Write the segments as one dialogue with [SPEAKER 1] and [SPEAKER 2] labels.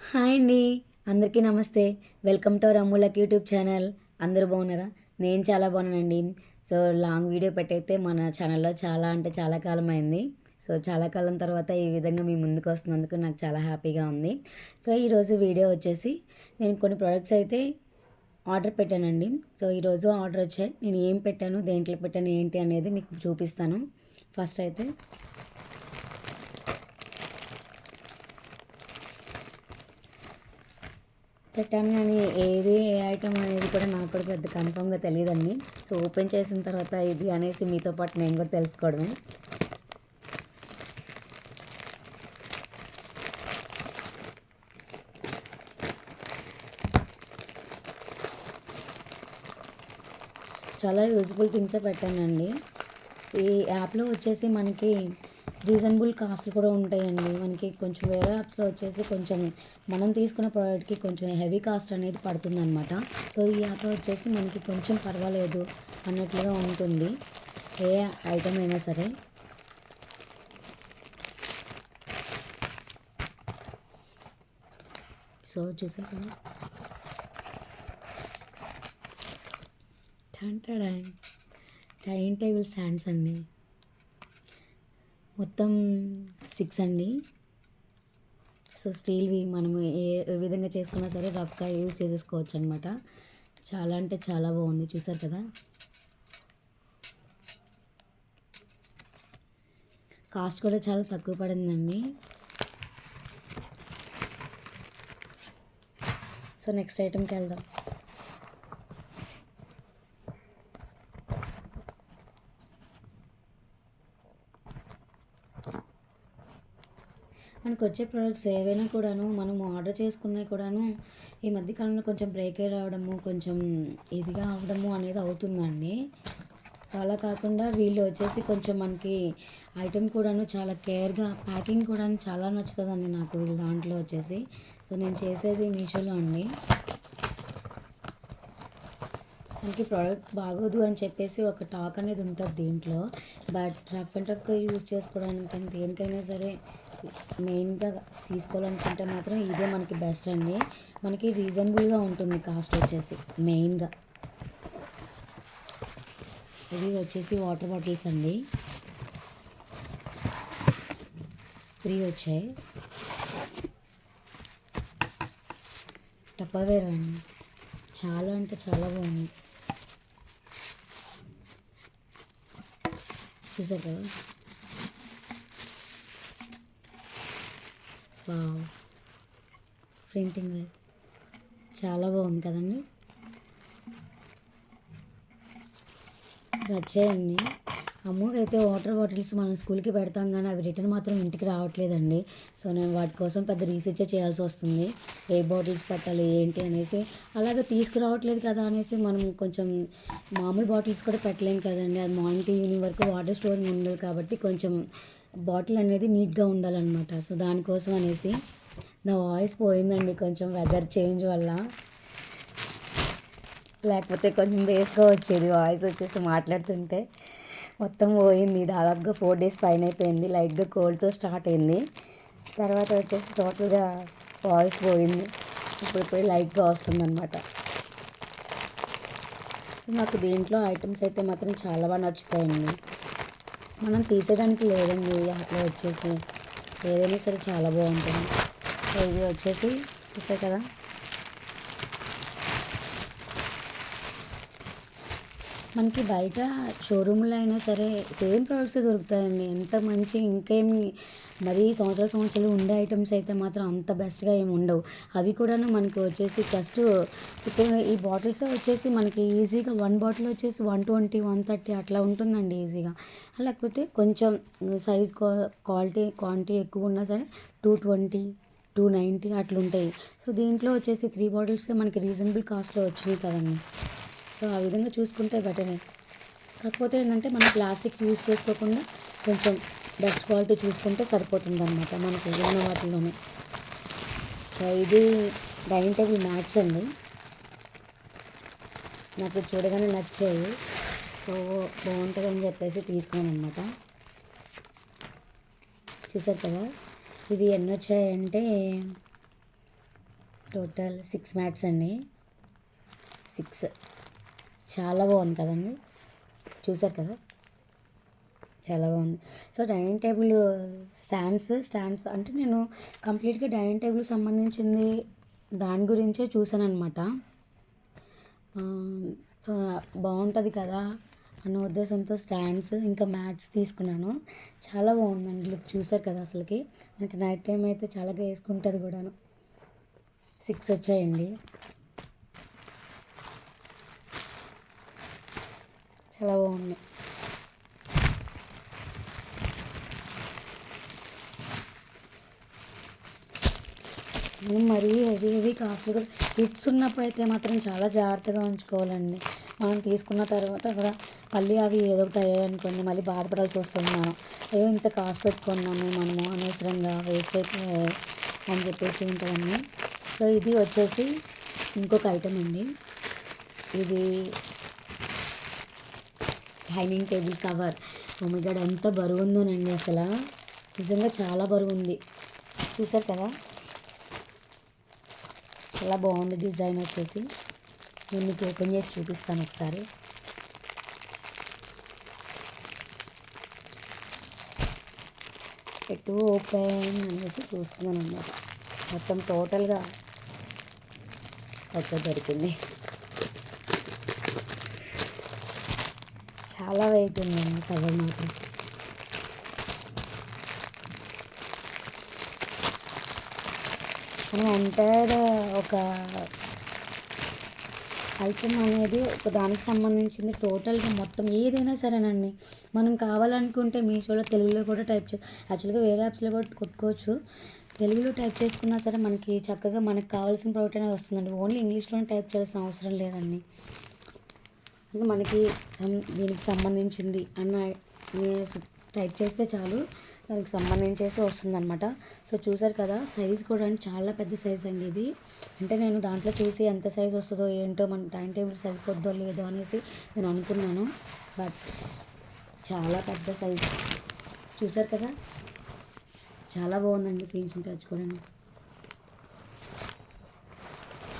[SPEAKER 1] Hi అండి. అందరికీ నమస్తే. వెల్కమ్ టు రమ్ములక్ యూట్యూబ్ ఛానల్. అందరూ బాగున్నారా? నేను చాలా బాగున్నానండి. సో లాంగ్ వీడియో పెట్టయితే మన ఛానల్లో చాలా అంటే చాలా కాలం అయింది. సో చాలా కాలం తర్వాత ఈ విధంగా మీ ముందుకు వస్తున్నందుకు నాకు చాలా హ్యాపీగా ఉంది. సో ఈరోజు వీడియో వచ్చేసి నేను కొన్ని ప్రోడక్ట్స్ అయితే ఆర్డర్ పెట్టానండి. సో ఈరోజు ఆర్డర్ వచ్చాయి. నేను ఏం పెట్టాను దేంట్లో పెట్టాను ఏంటి అనేది మీకు చూపిస్తాను. ఫస్ట్ అయితే పెట్టాను కానీ ఏది ఏ ఐటమ్ అనేది కూడా నాకు కూడా పెద్ద కన్ఫామ్గా తెలియదండి సో ఓపెన్ చేసిన తర్వాత ఇది అనేసి మీతో పాటు నేను కూడా తెలుసుకోవడమే. చాలా యూజ్ఫుల్ థింగ్సే పెట్టానండి. ఈ యాప్లో వచ్చేసి మనకి రీజనబుల్ కాస్ట్లు కూడా ఉంటాయండి. మనకి కొంచెం వేరే యాప్స్లో వచ్చేసి కొంచెం మనం తీసుకున్న ప్రోడక్ట్కి కొంచెం హెవీ కాస్ట్ అనేది పడుతుందన్నమాట. సో ఈ యాప్లో వచ్చేసి మనకి కొంచెం పర్వాలేదు అన్నట్లుగా ఉంటుంది. ఏ ఐటమ్ అయినా సరే. సో చూసాం కదా? టైం టేబుల్ స్టాండ్స్ అండి. మొత్తం సిక్స్ అండి. సో స్టీల్వి మనము ఏ ఏ విధంగా చేసుకున్నా సరే రఫ్గా యూజ్ చేసేసుకోవచ్చు అనమాట చాలా అంటే చాలా బాగుంది. చూసారు కదా? కాస్ట్ కూడా చాలా తక్కువ పడిందండి. సో నెక్స్ట్ ఐటెంకి వెళ్దాం. మనకు వచ్చే ప్రోడక్ట్స్ ఏవైనా కూడాను మనము ఆర్డర్ చేసుకున్నవి కూడాను ఈ మధ్యకాలంలో కొంచెం బ్రేక్ రావడము కొంచెం ఇదిగా అవడము అనేది అవుతుందండి. సో అలా కాకుండా వీళ్ళు వచ్చేసి కొంచెం మనకి ఐటెం కూడాను చాలా కేర్గా ప్యాకింగ్ కూడా చాలా నచ్చుతుందండి నాకు వీళ్ళ దాంట్లో వచ్చేసి. సో నేను చేసేది మీషోలో అండి. మనకి ప్రోడక్ట్ బాగోదు అని చెప్పేసి ఒక టాక్ అనేది ఉంటుంది దీంట్లో. బట్ రఫ్ అండ్ టఫ్గా యూజ్ చేసుకోవడానికి దేనికైనా సరే మెయిన్గా తీసుకోవాలనుకుంటే మాత్రం ఇదే మనకి బెస్ట్ అండి. మనకి రీజనబుల్గా ఉంటుంది కాస్ట్ వచ్చేసి మెయిన్గా ఇది వచ్చేసి వాటర్ బాటిల్స్ అండి. త్రీ వచ్చాయి. టప్పవేర్ అండి. చాలా అంటే చాలా బాగుంది. చూసారు? కదా వావ్ ప్రింటింగ్ వైజ్ చాలా బాగుంది కదండి వచ్చాయండి అమ్మకైతే అయితే వాటర్ బాటిల్స్ మనం స్కూల్కి పెడతాం కానీ అవి రిటర్న్ మాత్రం ఇంటికి రావట్లేదండి. సో నేను వాటి కోసం పెద్ద రీసెర్చ్ చేయాల్సి వస్తుంది. ఏ బాటిల్స్ పెట్టాలి ఏంటి అనేసి. అలాగే తీసుకురావట్లేదు కదా అనేసి మనం కొంచెం మామూలు బాటిల్స్ కూడా పెట్టలేం కదండి. అది మార్నింగ్ ఈవినింగ్ వరకు వాటర్ స్టోరింగ్ ఉండాలి కాబట్టి కొంచెం బాటిల్ అనేది నీట్గా ఉండాలన్నమాట. సో దానికోసం అనేసి నా వాయిస్ పోయిందండి కొంచెం వెదర్ చేంజ్ వల్ల. లేకపోతే కొంచెం బేస్గా వచ్చేది వాయిస్ వచ్చేసి మాట్లాడుతుంటే. మొత్తం పోయింది. దాదాపుగా ఫోర్ డేస్ పైన అయిపోయింది. లైట్గా కోల్డ్తో స్టార్ట్ అయింది. తర్వాత వచ్చేసి టోటల్గా వాయిస్ పోయింది. ఇప్పుడు ఇప్పుడు లైట్గా వస్తుందన్నమాట. నాకు దీంట్లో ఐటమ్స్ అయితే మాత్రం చాలా బాగా నచ్చుతాయండి. మనం తీసేయడానికి లేదండి యాప్లో వచ్చేసి. ఏదైనా సరే చాలా బాగుంటుంది. ఇది వచ్చేసి చూసే కదా? మనకి బయట షోరూంలో అయినా సరే సేమ్ ప్రోడక్ట్స్ దొరుకుతాయండి. ఎంత మంచి ఇంకేమి మరీ సంవత్సరాలు సంవత్సరాలు ఉండే ఐటమ్స్ అయితే మాత్రం అంత బెస్ట్గా ఏమి ఉండవు. అవి కూడాను మనకి వచ్చేసి ఫస్ట్ ఇప్పుడు ఈ బాటిల్స్ వచ్చేసి మనకి ఈజీగా వన్ బాటిల్ వచ్చేసి వన్ ట్వంటీ వన్ థర్టీ అట్లా ఉంటుందండి ఈజీగా. లేకపోతే కొంచెం సైజ్ క్వాలిటీ క్వాంటిటీ ఎక్కువ ఉన్నా సరే టూ ట్వంటీ టూ నైంటీ అట్లుంటాయి. సో దీంట్లో వచ్చేసి త్రీ బాటిల్స్ మనకి రీజనబుల్ కాస్ట్లో వచ్చినాయి కదండి. సో ఆ విధంగా చూసుకుంటే బెటరే కాకపోతే ఏంటంటే మనం ప్లాస్టిక్ యూజ్ చేసుకోకుండా కొంచెం బెస్ట్ క్వాలిటీ చూసుకుంటే సరిపోతుంది అనమాట మనకు ఉన్న వాటిలోనే. సో ఇది డైనింగ్ టేబుల్ మ్యాట్స్ అండి. నాకు చూడగానే నచ్చాయి. సో బాగుంటుందని చెప్పేసి తీసుకున్నాను అనమాట చూసారు కదా? ఇవి ఎన్ని వచ్చాయంటే టోటల్ సిక్స్ మ్యాట్స్ అండి. సిక్స్ చాలా బాగుంది కదండి. చూసారు కదా? చాలా బాగుంది. So dining table stands stands అంటే నేను కంప్లీట్గా డైనింగ్ టేబుల్ సంబంధించింది దాని గురించే చూశాను అనమాట సో బాగుంటుంది కదా అన్న ఉద్దేశంతో స్టాండ్స్ ఇంకా మ్యాట్స్ తీసుకున్నాను. చాలా బాగుందండి లుక్. చూసారు కదా అసలుకి? మనకి నైట్ టైం అయితే చాలా వేసుకుంటుంది కూడాను. సిక్స్ వచ్చాయండి. చాలా బాగున్నాయి. మరీ హెవీ హెవీ కాస్ట్లీ కూడా కిడ్స్ ఉన్నప్పుడు అయితే మాత్రం చాలా జాగ్రత్తగా ఉంచుకోవాలండి. మనం తీసుకున్న తర్వాత కూడా మళ్ళీ అవి ఏదో ఒకటి అయ్యాయి అనుకోండి మళ్ళీ బాధపడాల్సి వస్తుంది మనం. అయ్యో ఇంత కాస్ట్ పెట్టుకున్నాము మనము అనవసరంగా వేస్ట్ అయిపోయాయి అని చెప్పేసి ఉంటుందండి. సో ఇది వచ్చేసి ఇంకొక ఐటమ్ అండి. ఇది డైనింగ్ టేబుల్ కవర్. ఉమిగడ్ ఎంత బరువు ఉందోనండి అసలు. నిజంగా చాలా బరువు ఉంది చూసారు కదా? చాలా బాగుంది డిజైన్ వచ్చేసి. నేను మీకు ఓపెన్ చేసి చూపిస్తాను ఒకసారి. ఎటు ఓపెన్ అనేసి చూస్తున్నాను అన్నమాట మొత్తం టోటల్గా ఒక్క దొరికింది. చాలా వెయిట్ ఉందండి కవర్ మాత్రం. కానీ ఎంటైర్ ఒక ఐటమ్ అనేది ఒక దానికి సంబంధించింది టోటల్గా మొత్తం ఏదైనా సరేనండి. మనం కావాలనుకుంటే మీషోలో తెలుగులో కూడా టైప్ చే యాక్చువల్గా వేరే యాప్స్లో కూడా కొట్టుకోవచ్చు. తెలుగులో టైప్ చేసుకున్నా సరే మనకి చక్కగా మనకు కావాల్సిన ప్రోడక్ట్ అనేది వస్తుందండి. ఓన్లీ ఇంగ్లీష్లోనే టైప్ చేయాల్సిన అవసరం లేదండి. మనకి సం- దీనికి సంబంధించింది అన్న టైప్ చేస్తే చాలు. దానికి సంబంధించేసి వస్తుంది అనమాట సో చూసారు కదా సైజ్ కూడా అండి చాలా పెద్ద సైజ్ అండి ఇది. అంటే నేను దాంట్లో చూసి ఎంత సైజ్ వస్తుందో ఏంటో మన టైం టేబుల్ సరిపోద్దో లేదో అనేసి నేను అనుకున్నాను. బట్ చాలా పెద్ద సైజ్. చూసారు కదా? చాలా బాగుందండి పెయింటింగ్ టచ్ కూడా.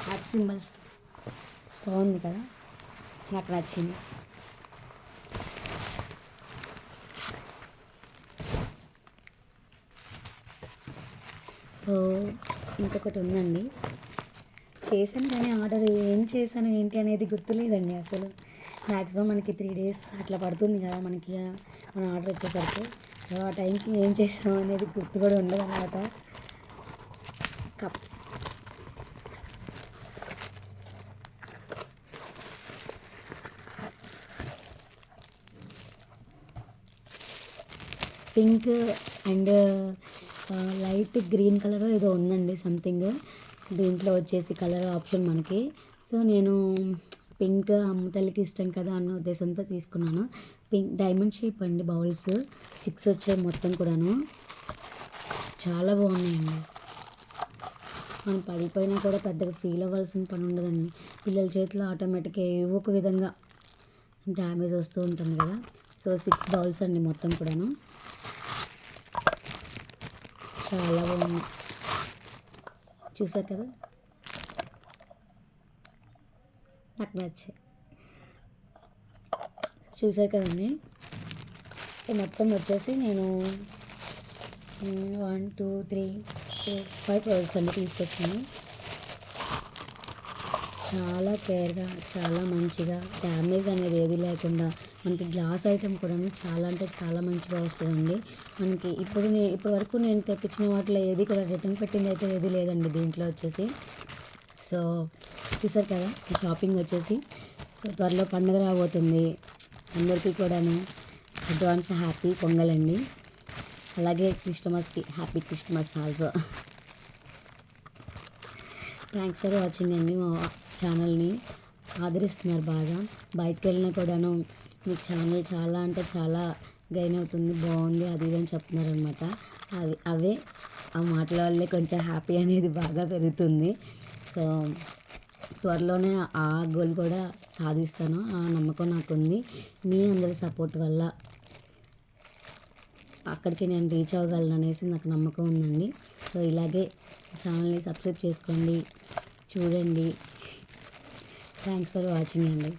[SPEAKER 1] హ్యాప్ సింబల్స్. బాగుంది కదా? నాకు నచ్చింది. సో ఇంకొకటి ఉందండి. చేశాను కానీ ఆర్డర్ ఏం చేశాను ఏంటి అనేది గుర్తులేదండి అసలు. మ్యాక్సిమం మనకి త్రీ డేస్ అట్లా పడుతుంది కదా మనకి మన ఆర్డర్ వచ్చేసరికి. ఆ టైంకి ఏం చేసాం అనేది గుర్తు కూడా ఉండదు అనమాట cups. Pink and light green colour ఏదో ఉందండి సంథింగ్. దీంట్లో వచ్చేసి కలర్ ఆప్షన్ మనకి. సో నేను పింక్ అమ్మతల్లికి ఇష్టం కదా అన్న ఉద్దేశంతో తీసుకున్నాను. పింక్ డైమండ్ షేప్ అండి బౌల్స్. సిక్స్ వచ్చాయి మొత్తం కూడాను. చాలా బాగున్నాయండి. మనం పడిపోయినా కూడా పెద్దగా ఫీల్ అవ్వాల్సిన పని ఉండదండి. పిల్లల చేతిలో ఆటోమేటిక్గా ఏవో ఒక విధంగా డ్యామేజ్ వస్తూ ఉంటుంది కదా. సో సిక్స్ బౌల్స్ అండి మొత్తం కూడాను. చాలా బాగుంది. చూసారు కదా? నాకు నచ్చాయి చూసారు కదండి? మొత్తం వచ్చేసి నేను one two three four five products అన్నీ తీసుకొచ్చాను. చాలా కేర్గా చాలా మంచిగా డ్యామేజ్ అనేది ఏది లేకుండా మనకి గ్లాస్ ఐటెం కూడా చాలా అంటే చాలా మంచిగా వస్తుందండి. మనకి ఇప్పుడు నేను ఇప్పటి వరకు నేను తెప్పించిన వాటిలో ఏది కూడా రిటర్న్ పెట్టింది అయితే ఏది లేదండి దీంట్లో వచ్చేసి. సో చూసారు కదా షాపింగ్ వచ్చేసి. సో త్వరలో పండుగ రాబోతుంది. అందరికీ కూడాను అడ్వాన్స్ హ్యాపీ పొంగల్ అండి అలాగే క్రిస్టమస్కి happy Christmas also. Thanks for watching అండి మా ఛానల్ని. ఆదరిస్తున్నారు బాగా. బయటకు వెళ్ళినా కూడాను మీ ఛానల్ చాలా అంటే చాలా గైన్ అవుతుంది బాగుంది అది ఇది అని చెప్తున్నారు అనమాట అవి అవే ఆ మాటల వల్లే కొంచెం హ్యాపీ అనేది బాగా పెరుగుతుంది. సో త్వరలోనే ఆ గోల్ కూడా సాధిస్తాను ఆ నమ్మకం నాకుంది. మీ అందరి సపోర్ట్ వల్ల అక్కడికి నేను రీచ్ అవ్వగలను అనేసి నాకు నమ్మకం ఉందండి. సో ఇలాగే ఛానల్ని సబ్స్క్రైబ్ చేసుకోండి చూడండి. థ్యాంక్స్ ఫర్ వాచింగ్ అండి.